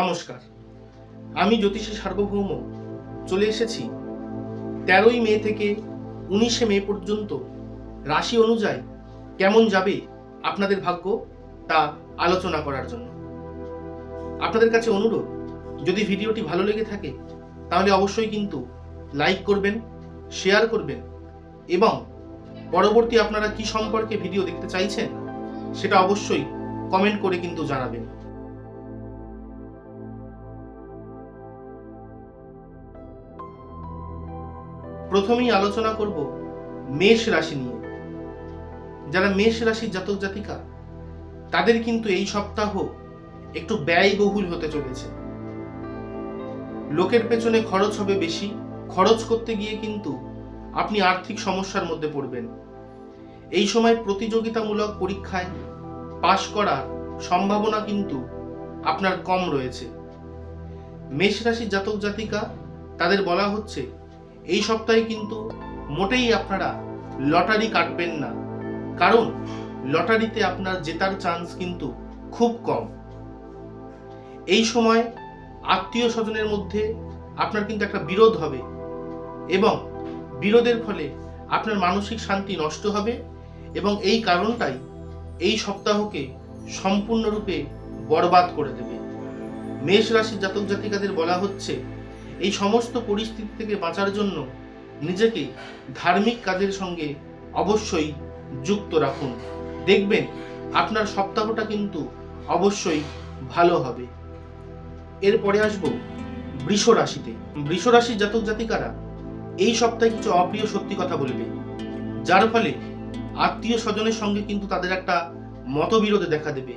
নমস্কার। আমি জ্যোতিষী সার্বভৌম চলে এসেছি তেরোই মে থেকে উনিশে মে পর্যন্ত রাশি অনুযায়ী কেমন যাবে আপনাদের ভাগ্য তা আলোচনা করার জন্য। আপনাদের কাছে অনুরোধ, যদি ভিডিওটি ভালো লেগে থাকে, তাহলে অবশ্যই কিন্তু লাইক করবেন, শেয়ার করবেন এবং পরবর্তী আপনারা কি সম্পর্কে ভিডিও দেখতে চাইছেন, সেটা অবশ্যই কমেন্ট করে কিন্তু জানাবেন। প্রথমেই আলোচনা করব মেষ রাশি নিয়ে। যারা মেষ রাশির জাতক জাতিকা, তাদের কিন্তু এই সপ্তাহ একটু ব্যয়বহুল হতে চলেছে। লোকের পেছনে খরচ হবে বেশি, খরচ করতে গিয়ে কিন্তু আপনি আর্থিক সমস্যার মধ্যে পড়বেন। এই সময় প্রতিযোগিতামূলক পরীক্ষায় পাশ করার সম্ভাবনা কিন্তু আপনার কম রয়েছে। মেষ রাশির জাতক জাতিকা, তাদের বলা হচ্ছে এই সপ্তাহে কিন্তু মোটেই আপনারা লটারি কাটবেন না। কারণ লটারিতে আপনার জেতার চান্স কিন্তু খুব কম। এই সময় আত্মীয় স্বজনের মধ্যে আপনার কিন্তু একটা বিরোধ হবে এবং বিরোধের ফলে আপনার মানসিক শান্তি নষ্ট হবে এবং এই কারণটাই এই সপ্তাহকে সম্পূর্ণরূপে বরবাদ করে দেবে। মেষ রাশির জাতক জাতিকাদের বলা হচ্ছে এই সমস্ত পরিস্থিতি থেকে বাঁচার জন্য নিজেকে ধার্মিক কাজের সঙ্গে অবশ্যই যুক্ত রাখুন। দেখবেন, আপনার সপ্তাহটা কিন্তু অবশ্যই ভালো হবে। এরপরে আসব বৃষ রাশিতে। বৃষ রাশির জাতক জাতিকারা এই সপ্তাহে কিছু অপ্রিয় সত্যি কথা বলবে। যার ফলে আত্মীয় স্বজনের সঙ্গে কিন্তু তাদের একটা মতবিরোধে দেখা দেবে।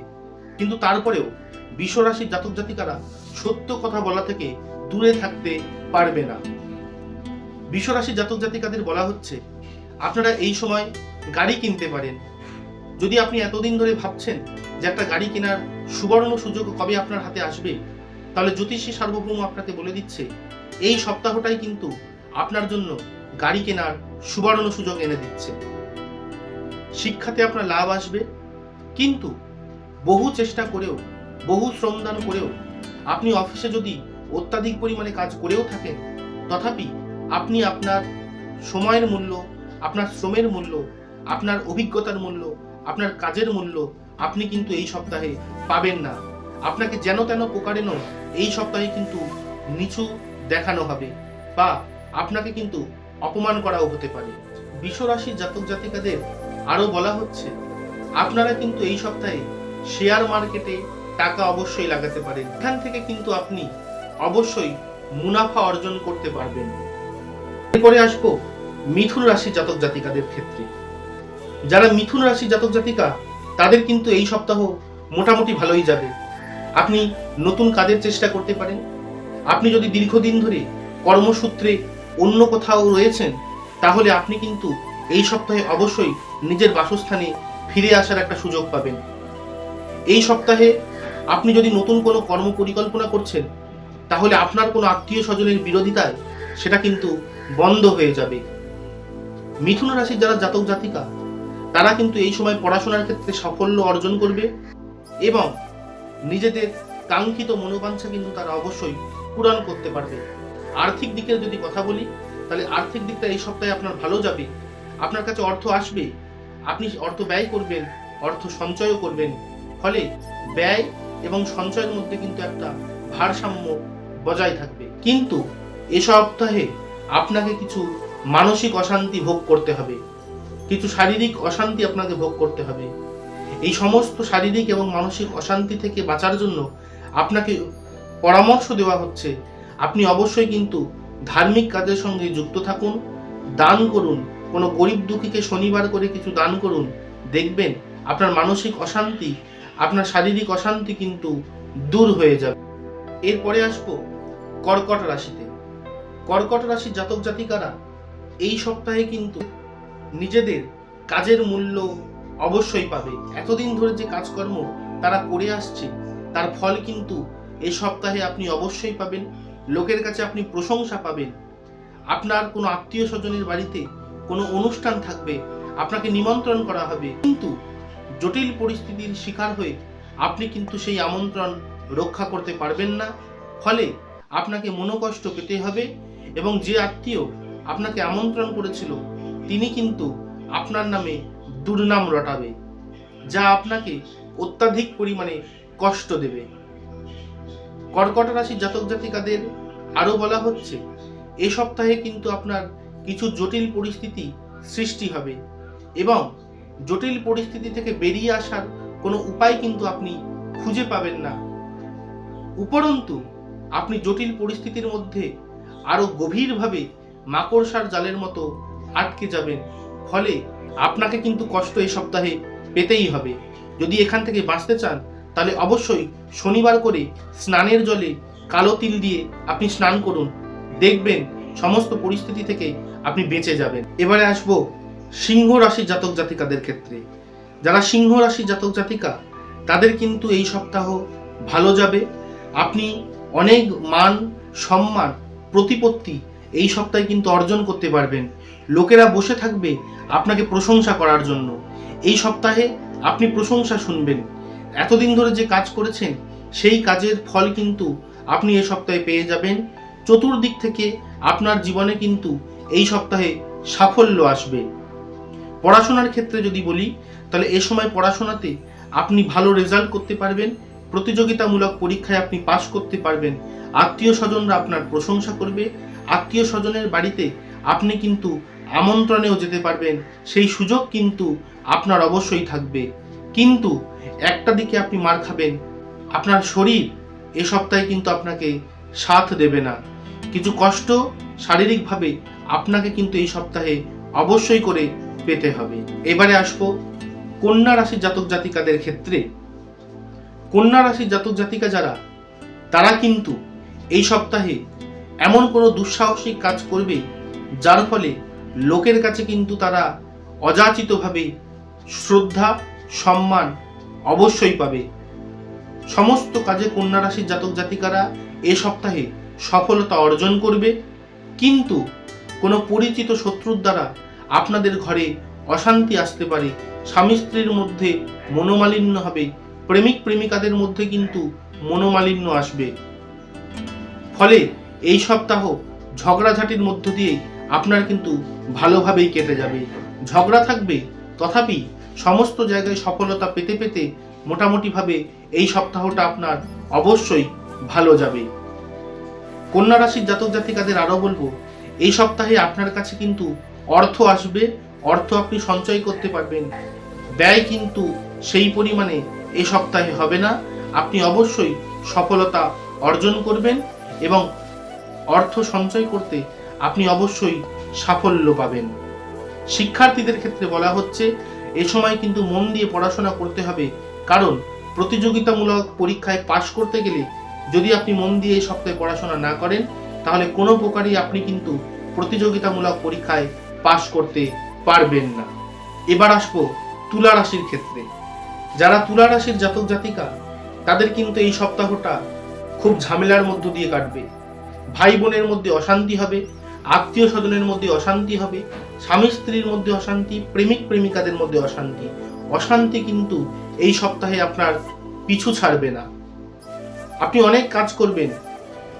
কিন্তু তারপরেও বৃষ রাশির জাতক জাতিকারা সত্য কথা বলা থেকে দূরে থাকতে পারবে না। বিশ্বরাশি জাতক জাতিকাদের বলা হচ্ছে, আপনারা এই সময় গাড়ি কিনতে পারেন। যদি আপনি এতদিন ধরে ভাবছেন যে একটা গাড়ি কেনার সুবর্ণ সুযোগ কবে আপনার হাতে আসবে, তাহলে জ্যোতিষী সার্বভৌম আপনাকে বলে দিচ্ছে, এই সপ্তাহটাই কিন্তু আপনার জন্য গাড়ি কেনার সুবর্ণ সুযোগ এনে দিচ্ছে। শিক্ষাতে আপনার লাভ আসবে, কিন্তু বহু চেষ্টা করেও, বহু শ্রমদান করেও, আপনি অফিসে যদি অত্যাধিক পরিমাণে কাজ করেও থাকেন, তথাপি আপনি আপনার সময়ের মূল্য, আপনার শ্রমের মূল্য, আপনার অভিজ্ঞতার মূল্য, আপনার কাজের মূল্য আপনি কিন্তু এই সপ্তাহে পাবেন না। আপনাকে যেন তেন প্রকারেণ এই সপ্তাহে কিন্তু নিচু দেখানো হবে বা আপনাকে কিন্তু অপমান করাও হতে পারে। বিশ্বরাশির জাতক জাতিকাদের আরও বলা হচ্ছে, আপনারা কিন্তু এই সপ্তাহে শেয়ার মার্কেটে টাকা অবশ্যই লাগাতে পারেন। এখান থেকে কিন্তু আপনি অবশ্যই মুনাফা অর্জন করতে পারবেন। এরপরে আসব মিথুন রাশি জাতক জাতিকাদের ক্ষেত্রে। যারা মিথুন রাশি জাতক জাতিকা, তাদের কিন্তু এই সপ্তাহ মোটামুটি ভালোই যাবে। আপনি নতুন কাজের চেষ্টা করতে পারেন। আপনি যদি দীর্ঘদিন ধরে কর্মসূত্রে অন্য কোথাও রয়েছেন, তাহলে আপনি কিন্তু এই সপ্তাহে অবশ্যই নিজের বাসস্থানে ফিরে আসার একটা সুযোগ পাবেন। এই সপ্তাহে আপনি যদি নতুন কোনো কর্ম পরিকল্পনা করছেন তাহলে আপনার কোনো আত্মীয় স্বজনের বিরোধিতায় সেটা কিন্তু বন্ধ হয়ে যাবে। মিথুন রাশির যারা জাতক জাতিকা, তারা কিন্তু এই সময় পড়াশোনার ক্ষেত্রে সাফল্য অর্জন করবে এবং নিজেদের কাঙ্ক্ষিত মনোবাঞ্ছা কিন্তু তারা অবশ্যই পূরণ করতে পারবে। আর্থিক দিকের যদি কথা বলি, তাহলে আর্থিক দিকটা এই সপ্তাহে আপনার ভালো যাবে। আপনার কাছে অর্থ আসবে, আপনি অর্থ ব্যয় করবেন, অর্থ সঞ্চয়ও করবেন। ফলে ব্যয় এবং সঞ্চয়ের মধ্যে কিন্তু একটা ভারসাম্য বজায় থাকবে। কিন্তু এ সপ্তাহে আপনাকে কিছু মানসিক অশান্তি ভোগ করতে হবে। কিছু শারীরিক অশান্তি আপনাকে ভোগ করতে হবে। এই সমস্ত শারীরিক এবং মানসিক অশান্তি থেকে বাঁচার জন্য আপনাকে পরামর্শ দেওয়া হচ্ছে, আপনি অবশ্যই কিন্তু ধার্মিক কাজের সঙ্গে যুক্ত থাকুন, দান করুন, কোনো গরিব দুঃখীকে শনিবার করে কিছু দান করুন, দেখবেন আপনার মানসিক অশান্তি আপনার শারীরিক অশান্তি কিন্তু দূর হয়ে যাবে। এরপরে আসব কর্কট রাশিতে। কর্কট রাশির জাতক জাতিকারা এই সপ্তাহে কিন্তু নিজেদের কাজের মূল্য অবশ্যই পাবে। এতদিন ধরে যে কাজকর্ম তারা করে আসছে, তার ফল কিন্তু এই সপ্তাহে আপনি অবশ্যই পাবেন। লোকের কাছে আপনি প্রশংসা পাবেন। আপনার কোনো আত্মীয় স্বজনের বাড়িতে কোনো অনুষ্ঠান থাকবে, আপনাকে নিমন্ত্রণ করা হবে। কিন্তু জটিল পরিস্থিতির শিকার হয়ে আপনি কিন্তু সেই আমন্ত্রণ রক্ষা করতে পারবেন না। ফলে আপনাকে মনোকষ্ট পেতে হবে এবং যে আত্মীয় আপনাকে আমন্ত্রণ করেছিল, তিনি কিন্তু আপনার নামে দুর্নাম রটাবে, যা আপনাকে অত্যাধিক পরিমাণে কষ্ট দেবে। কর্কট রাশির জাতক জাতিকাদের আরও বলা হচ্ছে, এ সপ্তাহে কিন্তু আপনার কিছু জটিল পরিস্থিতি সৃষ্টি হবে এবং জটিল পরিস্থিতি থেকে বেরিয়ে আসার কোনো উপায় কিন্তু আপনি খুঁজে পাবেন না। উপরন্তু, আপনি জটিল পরিস্থিতির মধ্যে আরও গভীরভাবে মাকড়সার জালের মতো আটকে যাবেন। ফলে আপনাকে কিন্তু কষ্ট এই সপ্তাহে পেতেই হবে। যদি এখান থেকে বাঁচতে চান, তাহলে অবশ্যই শনিবার করে স্নানের জলে কালো তিল দিয়ে আপনি স্নান করুন। দেখবেন সমস্ত পরিস্থিতি থেকে আপনি বেঁচে যাবেন। এবারে আসব সিংহ রাশি জাতক জাতিকাদের ক্ষেত্রে। যারা সিংহ রাশি জাতক জাতিকা, তাদের কিন্তু এই সপ্তাহ ভালো যাবে। আপনি অনেক মান, সম্মান, প্রতিপত্তি এই সপ্তাহে কিন্তু অর্জন করতে পারবেন। লোকেরা বসে থাকবে আপনাকে প্রশংসা করার জন্য। এই সপ্তাহে আপনি প্রশংসা শুনবেন। এতদিন ধরে যে কাজ করেছেন, সেই কাজের ফল কিন্তু আপনি এ সপ্তাহে পেয়ে যাবেন। চতুর্দিক থেকে আপনার জীবনে কিন্তু এই সপ্তাহে সাফল্য আসবে। পড়াশোনার ক্ষেত্রে যদি বলি, তাহলে এ সময় পড়াশোনাতে আপনি ভালো রেজাল্ট করতে পারবেন, প্রতিযোগিতামূলক পরীক্ষায় আপনি পাশ করতে পারবেন, আত্মীয় স্বজনরা আপনার প্রশংসা করবে, আত্মীয় স্বজনের বাড়িতে আপনি কিন্তু আমন্ত্রণেও যেতে পারবেন, সেই সুযোগ কিন্তু আপনার অবশ্যই থাকবে। কিন্তু একটা দিকে আপনি মার খাবেন, আপনার শরীর এ সপ্তাহে কিন্তু আপনাকে সাথ দেবে না। কিছু কষ্ট শারীরিকভাবে আপনাকে কিন্তু এই সপ্তাহে অবশ্যই করে পেতে হবে। এবারে আসব কন্যা রাশির জাতক জাতিকাদের ক্ষেত্রে। কন্যা রাশির জাতক জাতিকা যারা, তারা কিন্তু এই সপ্তাহে এমন কোনো দুঃসাহসিক কাজ করবে, যার ফলে লোকের কাছে কিন্তু তারা অযাচিতভাবে শ্রদ্ধা, সম্মান অবশ্যই পাবে। সমস্ত কাজে কন্যা রাশির জাতক জাতিকারা এ সপ্তাহে সফলতা অর্জন করবে, কিন্তু কোনো পরিচিত শত্রুর দ্বারা আপনাদের ঘরে অশান্তি আসতে পারে। স্বামী স্ত্রীর মধ্যে মনোমালিন্য হবে। প্রেমিক প্রেমিকাদের মধ্যে কিন্তু মনোমালিন্য আসবে। ফলে এই সপ্তাহ ঝগড়াঝাটির মধ্য দিয়ে আপনার কিন্তু ভালোভাবেই কেটে যাবে। ঝগড়া থাকবে, তথাপি সমস্ত জায়গায় সফলতা পেতে পেতে মোটামুটিভাবে এই সপ্তাহটা আপনার অবশ্যই ভালো যাবে। কন্যা রাশির জাতক জাতিকাদের আরও বলব, এই সপ্তাহে আপনার কাছে কিন্তু অর্থ আসবে, অর্থ আপনি সঞ্চয় করতে পারবেন। ব্যয় কিন্তু সেই পরিমাণে এ সপ্তাহে হবে না। আপনি অবশ্যই সফলতা অর্জন করবেন এবং অর্থ সঞ্চয় করতে আপনি অবশ্যই সাফল্য পাবেন। শিক্ষার্থীদের ক্ষেত্রে বলা হচ্ছে, এ সময় কিন্তু মন দিয়ে পড়াশোনা করতে হবে। কারণ প্রতিযোগিতামূলক পরীক্ষায় পাশ করতে গেলে যদি আপনি মন দিয়ে এই সপ্তাহে পড়াশোনা না করেন, তাহলে কোনো প্রকারই আপনি কিন্তু প্রতিযোগিতামূলক পরীক্ষায় পাশ করতে পারবেন না। এবার আসব তুলা রাশির ক্ষেত্রে। যারা তুলা রাশির জাতক জাতিকা, তাদের কিন্তু এই সপ্তাহটা খুব ঝামেলার মধ্য দিয়ে কাটবে। ভাই বোনের মধ্যে অশান্তি হবে, আত্মীয় স্বজনের মধ্যে অশান্তি হবে, স্বামী স্ত্রীর মধ্যে অশান্তি, প্রেমিক প্রেমিকাদের মধ্যে অশান্তি। অশান্তি কিন্তু এই সপ্তাহে আপনার পিছু ছাড়বে না। আপনি অনেক কাজ করবেন,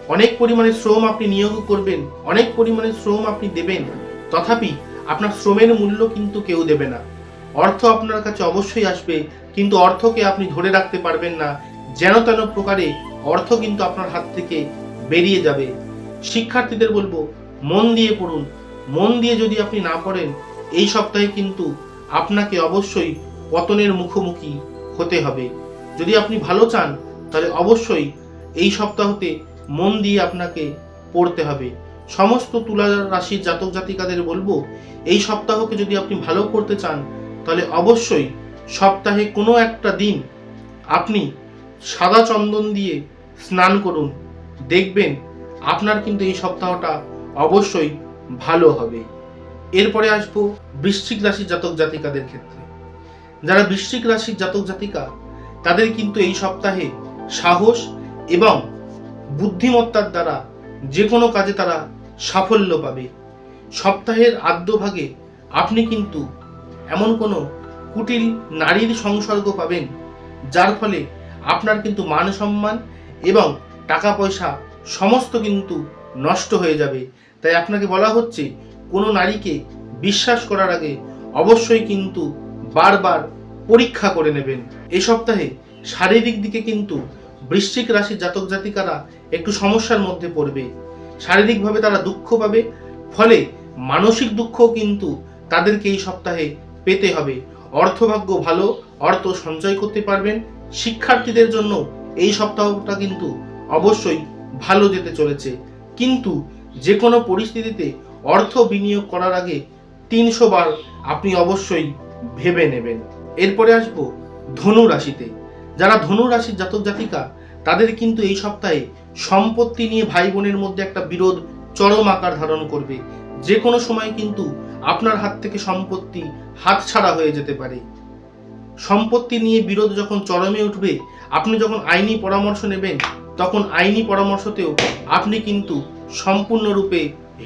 অনেক পরিমাণে শ্রম আপনি নিয়োগ করবেন, অনেক পরিমাণে শ্রম আপনি দেবেন। তথাপি আপনার শ্রমের মূল্য কিন্তু কেউ দেবে না। অর্থ আপনার কাছে অবশ্যই আসবে, কিন্তু অর্থকে আপনি ধরে রাখতে পারবেন না। যেন তেন প্রকারে অর্থ কিন্তু আপনার হাত থেকে বেরিয়ে যাবে। শিক্ষার্থীদের বলব, মন দিয়ে পড়ুন। মন দিয়ে যদি আপনি না পড়েন, এই সপ্তাহে কিন্তু আপনাকে অবশ্যই পতনের মুখোমুখি হতে হবে। যদি আপনি ভালো চান, তাহলে অবশ্যই এই সপ্তাহতে মন দিয়ে আপনাকে পড়তে হবে। সমস্ত তুলা রাশির জাতক জাতিকাদের বলব, এই সপ্তাহকে যদি আপনি ভালো করতে চান, তাহলে অবশ্যই সপ্তাহে কোনো একটা দিন আপনি সাদা চন্দন দিয়ে স্নান করুন। দেখবেন আপনার কিন্তু এই সপ্তাহটা অবশ্যই ভালো হবে। এরপরে আসব বৃশ্চিক রাশির জাতক জাতিকাদের ক্ষেত্রে। যারা বৃশ্চিক রাশির জাতক জাতিকা, তাদের কিন্তু এই সপ্তাহে সাহস এবং বুদ্ধিমত্তার দ্বারা যে কোনো কাজে তারা সাফল্য পাবে। সপ্তাহের আদ্যভাগে আপনি কিন্তু এমন কোনো কুটিল নারীর সংসর্গ পাবেন, যার ফলে আপনার কিন্তু মান সম্মান এবং টাকা পয়সা সমস্ত কিন্তু নষ্ট হয়ে যাবে। তাই আপনাকে বলা হচ্ছে, কোনো নারীকে বিশ্বাস করার আগে অবশ্যই কিন্তু বারবার পরীক্ষা করে নেবেন। এই সপ্তাহে শারীরিক দিকে কিন্তু বৃশ্চিক রাশির জাতক জাতিকারা একটু সমস্যার মধ্যে পড়বে। শারীরিকভাবে তারা দুঃখ পাবে, ফলে মানসিক দুঃখও কিন্তু তাদেরকে এই সপ্তাহে পেতে হবে। অর্থভাগ্য ভালো, অর্থ সঞ্চয় করতে পারবেন। শিক্ষার্থীদের জন্য এই সপ্তাহটা কিন্তু অবশ্যই ভালো যেতে চলেছে। কিন্তু যে কোনো পরিস্থিতিতে অর্থ বিনিয়োগ করার আগে তিনশো বার আপনি অবশ্যই ভেবে নেবেন। এরপরে আসব ধনু রাশিতে যারা ধনু রাশির জাতক জাতিকা তাদের কিন্তু এই সপ্তাহে সম্পত্তি নিয়ে ভাই বোনের মধ্যে একটা বিরোধ চরম আকার ধারণ করবে। যে কোনো সময় কিন্তু আপনার হাত থেকে সম্পত্তি হাতছাড়া হয়ে যেতে পারে। সম্পত্তি নিয়ে বিরোধ যখন চরমে উঠবে, আপনি যখন আইনি পরামর্শ নেবেন, তখন আইনি পরামর্শতেও আপনি কিন্তু সম্পূর্ণরূপে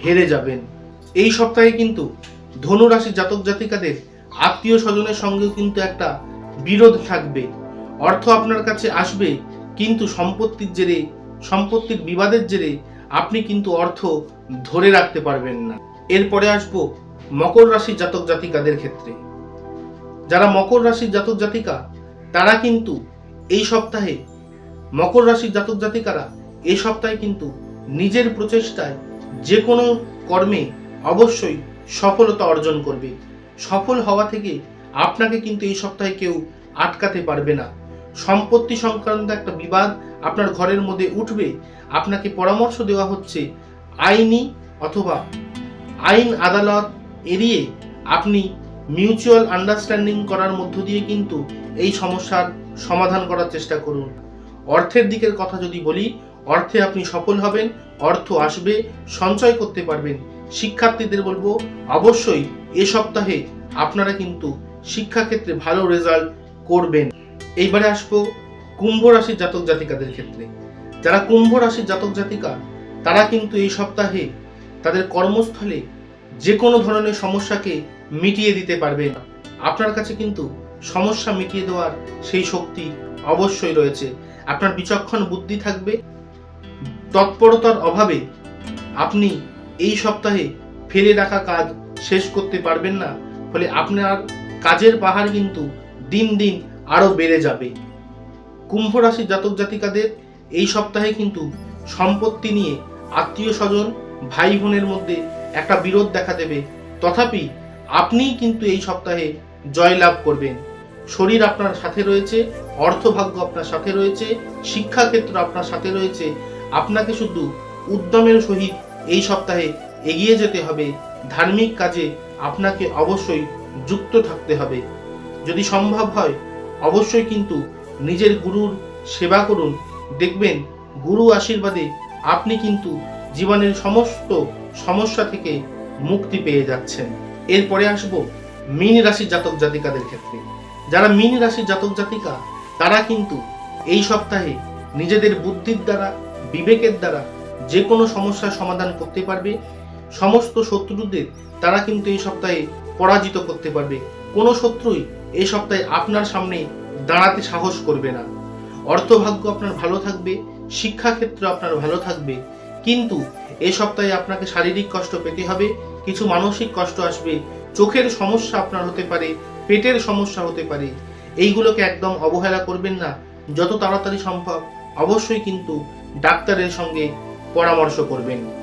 হেরে যাবেন। এই সপ্তাহে কিন্তু ধনু রাশির জাতক জাতিকাদের আত্মীয় স্বজনের সঙ্গেও কিন্তু একটা বিরোধ থাকবে। অর্থ আপনার কাছে আসবে কিন্তু সম্পত্তির জেরে, সম্পত্তির বিবাদের জেরে আপনি কিন্তু অর্থ ধরে রাখতে পারবেন না। এরপরে আসব মকর রাশির জাতক জাতিকাদের ক্ষেত্রে। যারা মকর রাশির জাতক জাতিকা, তারা কিন্তু এই সপ্তাহে, মকর রাশির জাতক জাতিকারা এই সপ্তাহে কিন্তু নিজের প্রচেষ্টায় যে কোনো কর্মে অবশ্যই সফলতা অর্জন করবে। সফল হওয়া থেকে আপনাকে কিন্তু এই সপ্তাহে কেউ আটকাতে পারবে না। সম্পত্তি সংক্রান্ত একটা বিবাদ আপনার ঘরের মধ্যে উঠবে, আপনাকে পরামর্শ দেওয়া হচ্ছে আইনি অথবা আইন আদালত এড়িয়ে আপনি মিউচুয়াল আন্ডারস্ট্যান্ডিং করার মধ্য দিয়ে কিন্তু এই সমস্যার সমাধান করার চেষ্টা করুন। অর্থের দিকের কথা যদি বলি, অর্থে আপনি সফল হবেন, অর্থ আসবে, সঞ্চয় করতে পারবেন। শিক্ষার্থীদের বলব, অবশ্যই এ সপ্তাহে আপনারা কিন্তু শিক্ষাক্ষেত্রে ভালো রেজাল্ট করবেন। এইবারে আসব কুম্ভ রাশির জাতক জাতিকাদের ক্ষেত্রে। যারা কুম্ভ রাশির জাতক জাতিকা, তারা কিন্তু এই সপ্তাহে তাদের কর্মস্থলে যে কোনো ধরনের সমস্যাকে মিটিয়ে দিতে পারবেন আপনার কাছে কিন্তু সমস্যা মিটিয়ে দেওয়ার সেই শক্তি অবশ্যই রয়েছে। আপনার বিচক্ষণ বুদ্ধি থাকবে। তৎপরতার অভাবে আপনি এই সপ্তাহে ফেলে রাখা কাজ শেষ করতে পারবেন না। ফলে আপনার কাজের পাহাড় কিন্তু দিন দিন আরও বেড়ে যাবে। কুম্ভ রাশির জাতক জাতিকাদের এই সপ্তাহে কিন্তু সম্পত্তি নিয়ে আত্মীয় স্বজন, ভাই বোনের মধ্যে একটা বিরোধ দেখা দেবে। তথাপি আপনিই কিন্তু এই সপ্তাহে জয়লাভ করবেন। শরীর আপনার সাথে রয়েছে, অর্থভাগ্য আপনার সাথে রয়েছে, শিক্ষাক্ষেত্র আপনার সাথে রয়েছে। আপনাকে শুধু উদ্যমের সহিত এই সপ্তাহে এগিয়ে যেতে হবে। ধার্মিক কাজে আপনাকে অবশ্যই যুক্ত থাকতে হবে। যদি সম্ভব হয় অবশ্যই কিন্তু নিজের গুরুর সেবা করুন। দেখবেন গুরু আশীর্বাদে আপনি কিন্তু জীবনের সমস্ত সমস্যা থেকে মুক্তি পেয়ে যাচ্ছেন। এরপরে আসব মিন রাশির জাতক জাতিকাদের ক্ষেত্রে। যারা মিন রাশির জাতক জাতিকা, তারা কিন্তু এই সপ্তাহে নিজেদের বুদ্ধির দ্বারা, বিবেকের দ্বারা যে কোনো সমস্যার সমাধান করতে পারবে। সমস্ত শত্রুদের তারা কিন্তু এই সপ্তাহে পরাজিত করতে পারবে। কোনো শত্রুই এই সপ্তাহে আপনার সামনে দাঁড়াতে সাহস করবে না। অর্থভাগ্য আপনার ভালো থাকবে, শিক্ষাক্ষেত্র আপনার ভালো থাকবে, কিন্তু এ সপ্তাহে আপনাকে শারীরিক কষ্ট পেতে হবে, কিছু মানসিক কষ্ট আসবে, চোখের সমস্যা আপনার হতে পারে, পেটের সমস্যা হতে পারে। এইগুলোকে একদম অবহেলা করবেন না, যত তাড়াতাড়ি সম্ভব। অবশ্যই কিন্তু ডাক্তারের সঙ্গে পরামর্শ করবেন।